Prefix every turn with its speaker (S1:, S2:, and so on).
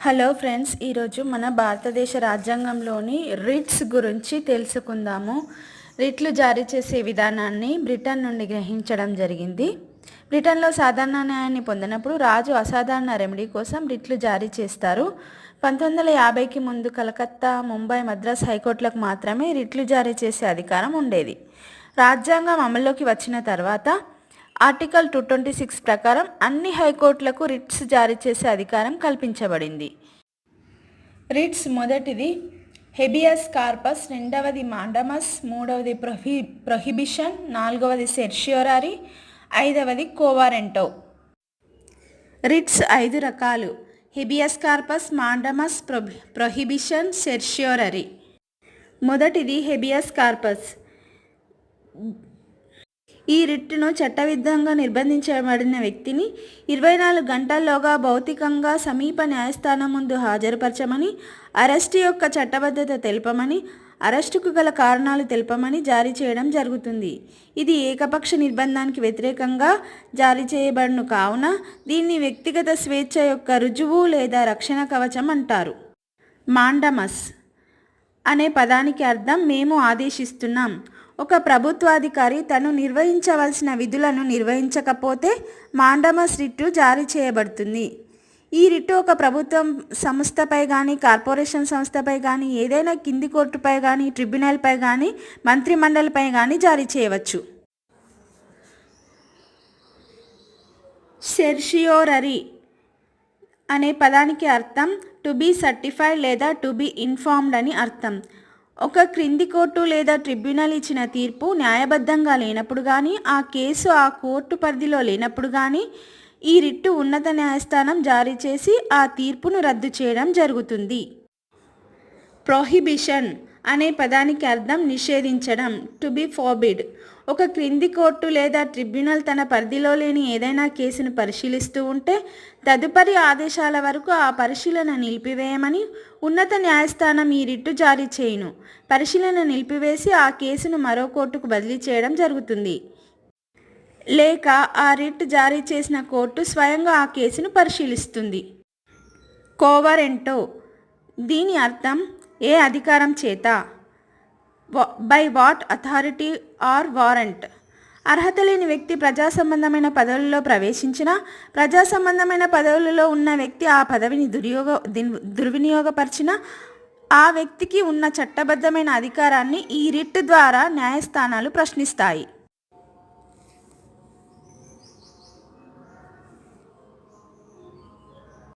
S1: Hello friends ఈరోజు మన భారతదేశ రాజ్యాంగంలోని రిట్స్ గురించి తెలుసుకుందాము. రిట్లు జారీ చేసే విధానాన్ని బ్రిటన్ నుండి గ్రహించడం జరిగింది. బ్రిటన్లో సాధారణ న్యాయాన్ని పొందినప్పుడు రాజు అసాధారణ రెమెడీ కోసం రిట్లు జారీ చేస్తారు. పంతొమ్మిది వందల యాభైకి ముందు కలకత్తా ముంబై మద్రాస్ హైకోర్టులకు మాత్రమే రిట్లు జారీ చేసే అధికారం ఉండేది. రాజ్యాంగం అమల్లోకి వచ్చిన తర్వాత ఆర్టికల్ టూ ట్వంటీ సిక్స్ ప్రకారం అన్ని హైకోర్టులకు రిట్స్ జారీ చేసే అధికారం కల్పించబడింది. రిట్స్ మొదటిది హెబియస్ కార్పస్ రెండవది మాండమస్ మూడవది ప్రొహి ప్రొహిబిషన్ నాలుగవది సెర్షియోరారి ఐదవది కోవారెంటో. రిట్స్ ఐదు రకాలు హిబియస్ కార్పస్ మాండమస్ ప్రొ ప్రొహిబిషన్ సెర్షియోరరీ. మొదటిది హెబియస్ కార్పస్ ఈ రిట్టును చట్టవిద్ధంగా నిర్బంధించబడిన వ్యక్తిని ఇరవై నాలుగు గంటల్లోగా భౌతికంగా సమీప న్యాయస్థానం ముందు హాజరుపరచమని అరెస్టు యొక్క చట్టబద్ధత తెలపమని అరెస్టుకు గల కారణాలు తెలపమని జారీ చేయడం జరుగుతుంది. ఇది ఏకపక్ష నిర్బంధానికి వ్యతిరేకంగా జారీ చేయబడును కావున దీన్ని వ్యక్తిగత స్వేచ్ఛ యొక్క రుజువు లేదా రక్షణ కవచం అంటారు. మాండమస్ అనే పదానికి అర్థం మేము ఆదేశిస్తున్నాం. ఒక ప్రభుత్వాధికారి తను నిర్వహించవలసిన విధులను నిర్వహించకపోతే మాండమస్ రిట్టు జారీ చేయబడుతుంది. ఈ రిట్టు ఒక ప్రభుత్వం సంస్థపై కానీ కార్పొరేషన్ సంస్థపై కానీ ఏదైనా కింది కోర్టుపై కానీ ట్రిబ్యునల్పై కానీ మంత్రిమండలిపై కానీ జారీ చేయవచ్చు. సెర్షియోరరీ అనే పదానికి అర్థం టు బీ సర్టిఫైడ్ లేదా టు బీ ఇన్ఫార్మ్డ్ అని అర్థం. ఒక క్రింది కోర్టు లేదా ట్రిబ్యునల్ ఇచ్చిన తీర్పు న్యాయబద్ధంగా లేనప్పుడు కానీ ఆ కేసు ఆ కోర్టు పరిధిలో లేనప్పుడు కానీ ఈ రిట్టు ఉన్నత న్యాయస్థానం జారీ చేసి ఆ తీర్పును రద్దు చేయడం జరుగుతుంది. ప్రొహిబిషన్ అనే పదానికి అర్థం నిషేధించడం టు బి ఫోబిడ్ ఒక క్రింది కోర్టు లేదా ట్రిబ్యునల్ తన పరిధిలో లేని ఏదైనా కేసును పరిశీలిస్తూ ఉంటే తదుపరి ఆదేశాల వరకు ఆ పరిశీలన నిలిపివేయమని ఉన్నత న్యాయస్థానం ఈ రిట్టు జారీ చేయును. పరిశీలన నిలిపివేసి ఆ కేసును మరో కోర్టుకు బదిలీ చేయడం జరుగుతుంది. లేక ఆ రిట్ జారీ చేసిన కోర్టు స్వయంగా ఆ కేసును పరిశీలిస్తుంది. కోవరెంటో. దీని అర్థం ఏ అధికారం చేత? By what authority or warrant అర్హత లేని వ్యక్తి ప్రజా సంబంధమైన పదవులలో ప్రవేశించిన ప్రజా సంబంధమైన పదవులలో ఉన్న వ్యక్తి ఆ పదవిని దుర్యోగ దిన్- దుర్వినియోగపరిచిన ఆ వ్యక్తికి ఉన్న చట్టబద్ధమైన అధికారాన్ని ఈ రిట్ ద్వారా న్యాయస్థానాలు ప్రశ్నిస్తాయి.